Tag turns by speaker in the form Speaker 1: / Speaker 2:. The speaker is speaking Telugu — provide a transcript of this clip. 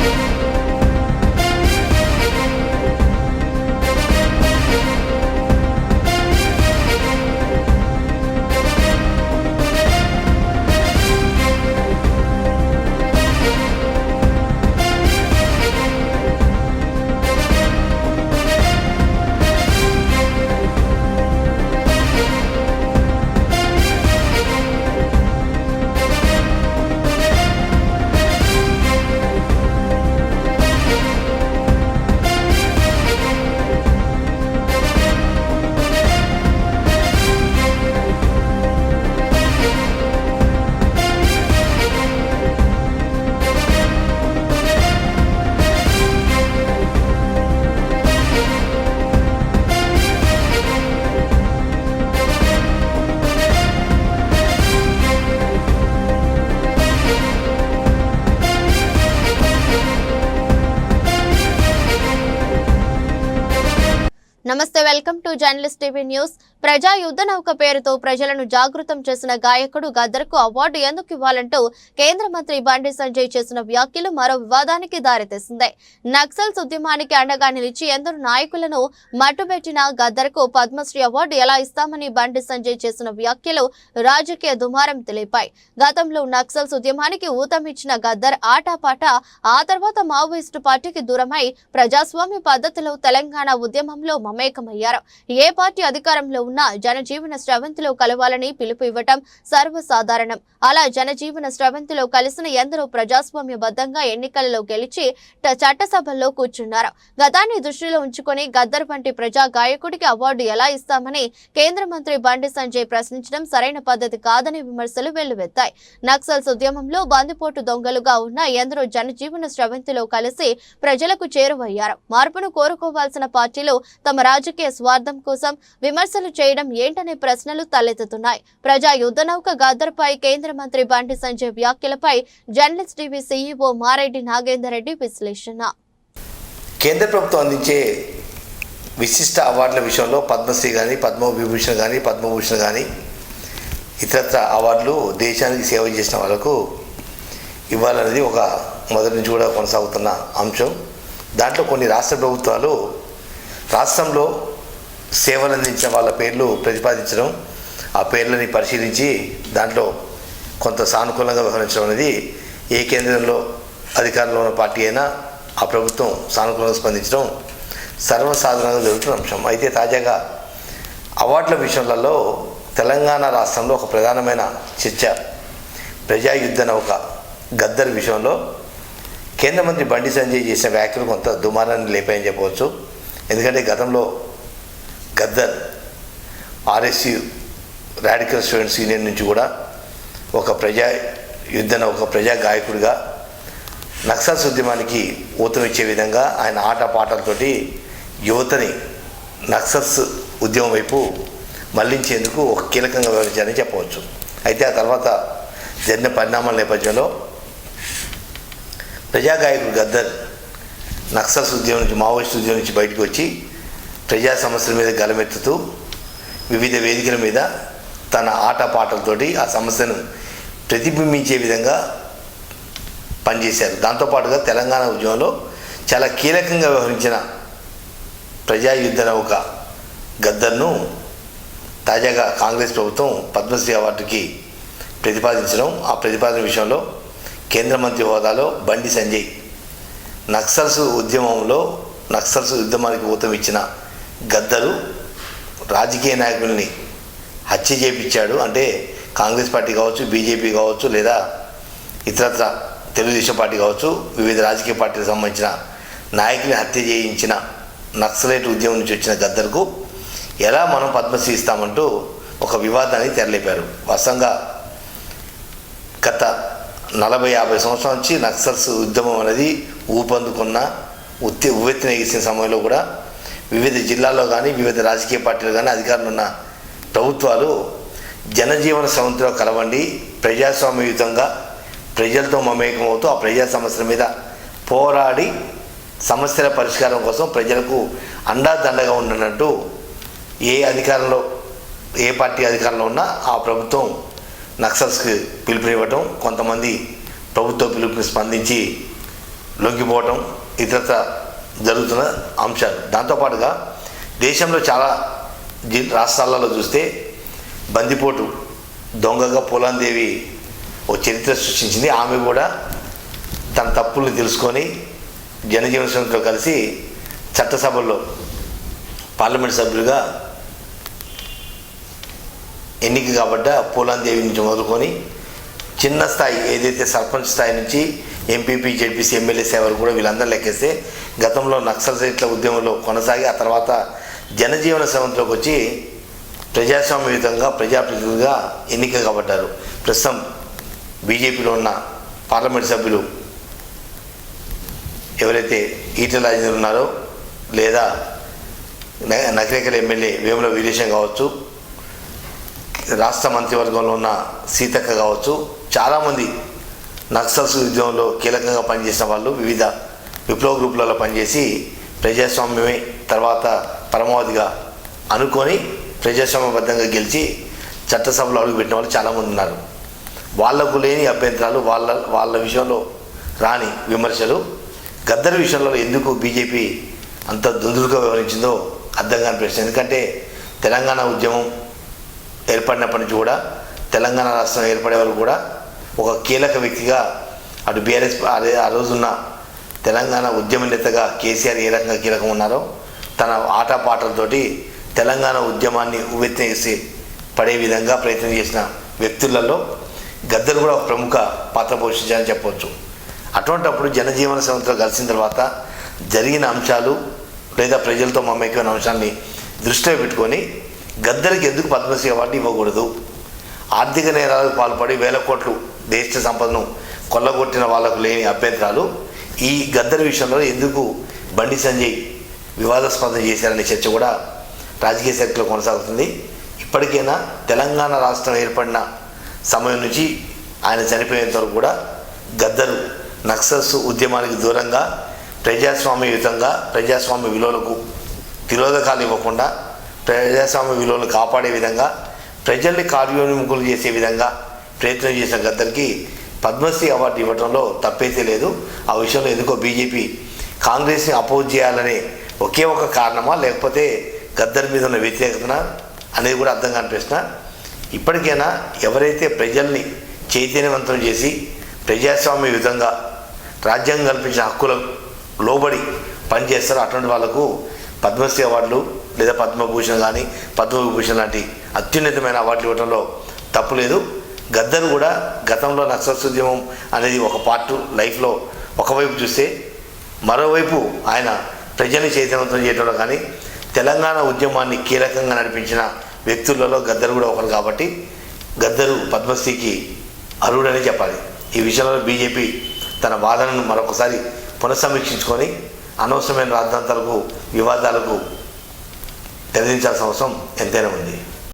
Speaker 1: Музика నమస్తే welcome to journalist TV news ప్రజా యుద్ధ నౌక పేరుతో ప్రజలను జాగృతం చేసిన గాయకుడు గద్దర్కు అవార్డు ఎందుకు ఇవ్వాలంటూ కేంద్ర మంత్రి బండి సంజయ్ చేసిన వ్యాఖ్యలు మరో వివాదానికి దారితీసింది. నక్సల్స్ ఉద్యమానికి అండగా నిలిచి ఎందరు నాయకులను మట్టుబెట్టిన గద్దర్కు పద్మశ్రీ అవార్డు ఎలా ఇస్తామని బండి సంజయ్ చేసిన వ్యాఖ్యలు రాజకీయ దుమారం తెలిపాయి. గతంలో నక్సల్స్ ఉద్యమానికి ఊతమిచ్చిన గద్దర్ ఆటాపాట ఆ తర్వాత మావోయిస్టు పార్టీకి దూరమై ప్రజాస్వామ్య పద్ధతిలో తెలంగాణ ఉద్యమంలో మమేకమయ్యారు. ఏ పార్టీ అధికారంలో ఉన్నా జనజీవన స్రవంతిలో కలవాలని పిలుపు ఇవ్వటం సర్వసాధారణం. అలా జనజీవన స్రవంతిలో కలిసిన ఎందరో ప్రజాస్వామ్యబద్ధంగా ఎన్నికలలో గెలిచి చట్టసభల్లో కూర్చున్నారు. గతాన్ని దృష్టిలో ఉంచుకొని గద్దర్ వంటి ప్రజా గాయకుడికి అవార్డు ఎలా ఇస్తామని కేంద్ర మంత్రి బండి సంజయ్ ప్రశ్నించడం సరైన పద్ధతి కాదని విమర్శలు వెల్లువెత్తాయి. నక్సల్స్ ఉద్యమంలో బందిపోటు దొంగలుగా ఉన్న ఎందరో జనజీవన స్రవంతిలో కలిసి ప్రజలకు చేరువయ్యారు. మార్పును కోరుకోవాల్సిన పార్టీలు తమ రాజకీయ స్వార్థం కోసం విమర్శలు చేయడం ఏంటనే ప్రశ్నలు తలెత్తుతున్నాయి. ప్రజా యుద్ధ నౌక గద్దర్పై కేంద్ర మంత్రి బండి సంజయ్ వ్యాఖ్యలపై journalist TV CEO Mareddy Nagender Reddy విశ్లేషణ.
Speaker 2: కేంద్ర ప్రభుత్వం అందించే విశిష్ట అవార్డుల విషయంలో పద్మశ్రీ కానీ పద్మవిభూషణ్ కానీ పద్మభూషణ్ కానీ ఇతరత్ర అవార్డులు దేశానికి సేవ చేసిన వాళ్ళకు ఇవ్వాలనేది ఒక మొదటి నుంచి కూడా కొనసాగుతున్న అంశం. దాంట్లో కొన్ని రాష్ట్ర ప్రభుత్వాలు రాష్ట్రంలో సేవలు అందించిన వాళ్ళ పేర్లు ప్రతిపాదించడం ఆ పేర్లని పరిశీలించి దాంట్లో కొంత సానుకూలంగా వ్యవహరించడం అనేది ఏ కేంద్రంలో అధికారంలో ఉన్న పార్టీ అయినా ఆ ప్రభుత్వం సానుకూలంగా స్పందించడం సర్వసాధారణంగా జరుగుతున్న అంశం. అయితే తాజాగా అవార్డుల విషయాలలో తెలంగాణ రాష్ట్రంలో ఒక ప్రధానమైన చర్చ ప్రజాయుద్ధ నౌక గద్దర్ విషయంలో. కేంద్ర మంత్రి బండి సంజయ్ చేసిన వ్యాఖ్యలు కొంత దుమారాన్ని లేపాయని చెప్పవచ్చు. ఎందుకంటే గతంలో Gaddar R S C radical students union నుంచి కూడా ఒక ప్రజా యుద్ధన ఒక ప్రజా గాయకుడిగా నక్సల్స్ ఉద్యమానికి ఊతమిచ్చే విధంగా ఆయన ఆట పాటలతోటి యువతని నక్సల్స్ ఉద్యమం వైపు మళ్ళించేందుకు ఒక కీలకంగా వ్యవహరించారని చెప్పవచ్చు. అయితే ఆ తర్వాత జరిగిన పరిణామాల నేపథ్యంలో ప్రజా గాయకుడు గద్దర్ నక్సల్స్ ఉద్యమం నుంచి మావోయిస్ట్ ఉద్యమం నుంచి బయటకు వచ్చి ప్రజా సమస్యల మీద గలమెత్తుతూ వివిధ వేదికల మీద తన ఆట పాటలతోటి ఆ సమస్యను ప్రతిబింబించే విధంగా పనిచేశారు. దాంతోపాటుగా తెలంగాణ ఉద్యమంలో చాలా కీలకంగా వ్యవహరించిన ప్రజాయుద్ధ నౌక గద్దర్ను తాజాగా కాంగ్రెస్ ప్రభుత్వం పద్మశ్రీ అవార్డుకి ప్రతిపాదించడం ఆ ప్రతిపాదన విషయంలో కేంద్ర మంత్రి హోదాలో బండి సంజయ్ నక్సల్స్ ఉద్యమంలో నక్సల్స్ ఉద్యమానికి ఊతం ఇచ్చిన గద్దలు రాజకీయ నాయకుల్ని హత్య చేపించాడు. అంటే కాంగ్రెస్ పార్టీ కావచ్చు బీజేపీ కావచ్చు లేదా ఇతరత్ర తెలుగుదేశం పార్టీ కావచ్చు వివిధ రాజకీయ పార్టీలకు సంబంధించిన నాయకుల్ని హత్య చేయించిన నక్సలైట్ ఉద్యమం నుంచి వచ్చిన గద్దర్కు ఎలా మనం పద్మశ్రీ ఇస్తామంటూ ఒక వివాదాన్ని తెరలేపారు. వాస్తవంగా గత నలభై యాభై సంవత్సరాల నుంచి నక్సల్స్ ఉద్యమం అనేది ఊపందుకున్న ఉత్తి ఉవ్వెత్తిన సమయంలో కూడా వివిధ జిల్లాల్లో కానీ వివిధ రాజకీయ పార్టీలు కానీ అధికారులు ఉన్న ప్రభుత్వాలు జనజీవన సముద్రంలో కలవండి. ప్రజాస్వామ్యయుతంగా ప్రజలతో మమేకమవుతూ ఆ ప్రజా సమస్యల మీద పోరాడి సమస్యల పరిష్కారం కోసం ప్రజలకు అండాదండగా ఉండనట్టు ఏ అధికారంలో ఏ పార్టీ అధికారంలో ఉన్నా ఆ ప్రభుత్వం నక్సల్స్కి పిలుపునివ్వటం కొంతమంది ప్రభుత్వ పిలుపుని స్పందించి లొంగిపోవటం ఇతరత్ర జరుగుతున్న అంశాలు. దాంతోపాటుగా దేశంలో చాలా జి రాష్ట్రాలలో చూస్తే బందిపోటు దొంగగా పూలాందేవి ఓ చరిత్ర సృష్టించింది. ఆమె కూడా తన తప్పుల్ని తెలుసుకొని జనజీవన సంఘంతో కలిసి చట్టసభల్లో పార్లమెంట్ సభ్యులుగా ఎన్నిక కాబడ్డ పూలాందేవి నుంచి మొదలుకొని చిన్న స్థాయి ఏదైతే సర్పంచ్ స్థాయి నుంచి ఎంపీపీ జెడ్పీసీ ఎమ్మెల్యే సేవలు కూడా వీళ్ళందరూ లెక్కేస్తే గతంలో నక్సల్ రైట్ల ఉద్యమంలో కొనసాగి ఆ తర్వాత జనజీవన శ్రమంలోకి వచ్చి ప్రజాస్వామ్యయుతంగా ప్రజాప్రతినిధులుగా ఎన్నిక కాబడ్డారు ప్రస్తుతం బీజేపీలో ఉన్న పార్లమెంట్ సభ్యులు ఎవరైతే ఈటల రాజేంద్ర ఉన్నారో లేదా న- ఎమ్మెల్యే వేముల వీరేశం కావచ్చు రాష్ట్ర మంత్రివర్గంలో ఉన్న సీతక్క కావచ్చు చాలామంది నక్సల్స్ ఉద్యమంలో కీలకంగా పనిచేసిన వాళ్ళు వివిధ విప్లవ గ్రూపులలో పనిచేసి ప్రజాస్వామ్యమే తర్వాత పరమావధిగా అనుకొని ప్రజాస్వామ్యబద్ధంగా గెలిచి చట్టసభలో అడుగుపెట్టిన వాళ్ళు చాలామంది ఉన్నారు. వాళ్ళకు లేని అభ్యంతరాలు వాళ్ళ వాళ్ళ విషయంలో రాని విమర్శలు గద్దర్ విషయంలో ఎందుకు బీజేపీ అంత దుందులుగా వ్యవహరించిందో అర్థం కాని ప్రశ్న. ఎందుకంటే తెలంగాణ ఉద్యమం ఏర్పడినప్పటి నుంచి కూడా తెలంగాణ రాష్ట్రం ఏర్పడే వరకు కూడా ఒక కీలక వ్యక్తిగా అటు బీఆర్ఎస్ ఆ రోజున్న తెలంగాణ ఉద్యమ నేతగా కేసీఆర్ ఏ రకంగా కీలకం ఉన్నారో తన ఆటపాటలతోటి తెలంగాణ ఉద్యమాన్ని ఉవ్వెత్తేసి పడే విధంగా ప్రయత్నం చేసిన వ్యక్తులలో గద్దరు కూడా ఒక ప్రముఖ పాత్ర పోషించాలని చెప్పవచ్చు అటువంటప్పుడు జనజీవన సంస్థలో కలిసిన తర్వాత జరిగిన అంశాలు లేదా ప్రజలతో మమ్మకమైన అంశాన్ని దృష్టిలో పెట్టుకొని గద్దరికి ఎందుకు పద్మశ్రీ అవార్డు ఇవ్వకూడదు? ఆర్థిక నేరాలకు పాల్పడి వేల కోట్లు దేశ సంపదను కొల్లగొట్టిన వాళ్ళకు లేని అభ్యంతరాలు ఈ గద్దర్ విషయంలో ఎందుకు బండి సంజయ్ వివాదాస్పదం చేశారనే చర్చ కూడా రాజకీయ శాఖలో కొనసాగుతుంది. ఇప్పటికైనా తెలంగాణ రాష్ట్రం ఏర్పడిన సమయం నుంచి ఆయన చనిపోయేంత వరకు కూడా గద్దరు నక్సల్స్ ఉద్యమానికి దూరంగా ప్రజాస్వామ్యయుతంగా ప్రజాస్వామ్య విలువలకు తిరోధకాలు ఇవ్వకుండా ప్రజాస్వామ్య విలువలు కాపాడే విధంగా ప్రజల్ని కార్యోన్ముఖులు చేసే విధంగా ప్రయత్నం చేసిన గద్దరికి పద్మశ్రీ అవార్డు ఇవ్వడంలో తప్పైతే లేదు. ఆ విషయంలో ఎందుకో బీజేపీ కాంగ్రెస్ని అపోజ్ చేయాలనే ఒకే ఒక కారణమా లేకపోతే గద్దర్ మీద ఉన్న వ్యతిరేకతన అనేది కూడా అర్థం కనిపిస్తున్న ఇప్పటికైనా ఎవరైతే ప్రజల్ని చైతన్యవంతం చేసి ప్రజాస్వామ్యయుతంగా రాజ్యాంగం కల్పించిన హక్కులకు లోబడి పనిచేస్తారో అటువంటి వాళ్ళకు పద్మశ్రీ అవార్డులు లేదా పద్మభూషణ్ కానీ పద్మవిభూషణ్ లాంటి అత్యున్నతమైన అవార్డులు ఇవ్వడంలో తప్పు లేదు. గద్దర్ కూడా గతంలో నక్సల్స్ ఉద్యమం అనేది ఒక పార్ట్ లైఫ్లో ఒకవైపు చూస్తే మరోవైపు ఆయన ప్రజల్ని చైతన్యవంతం చేయడంలో కానీ తెలంగాణ ఉద్యమాన్ని కీలకంగా నడిపించిన వ్యక్తులలో గద్దరు కూడా ఒకరు కాబట్టి గద్దరు పద్మశ్రీకి అర్హుడని చెప్పాలి. ఈ విషయంలో బీజేపీ తన వాదనను మరొకసారి పునఃసమీక్షించుకొని అనవసరమైన రాద్ధాంతాలకు వివాదాలకు తెరదించాల్సిన అవసరం ఎంతైనా ఉంది.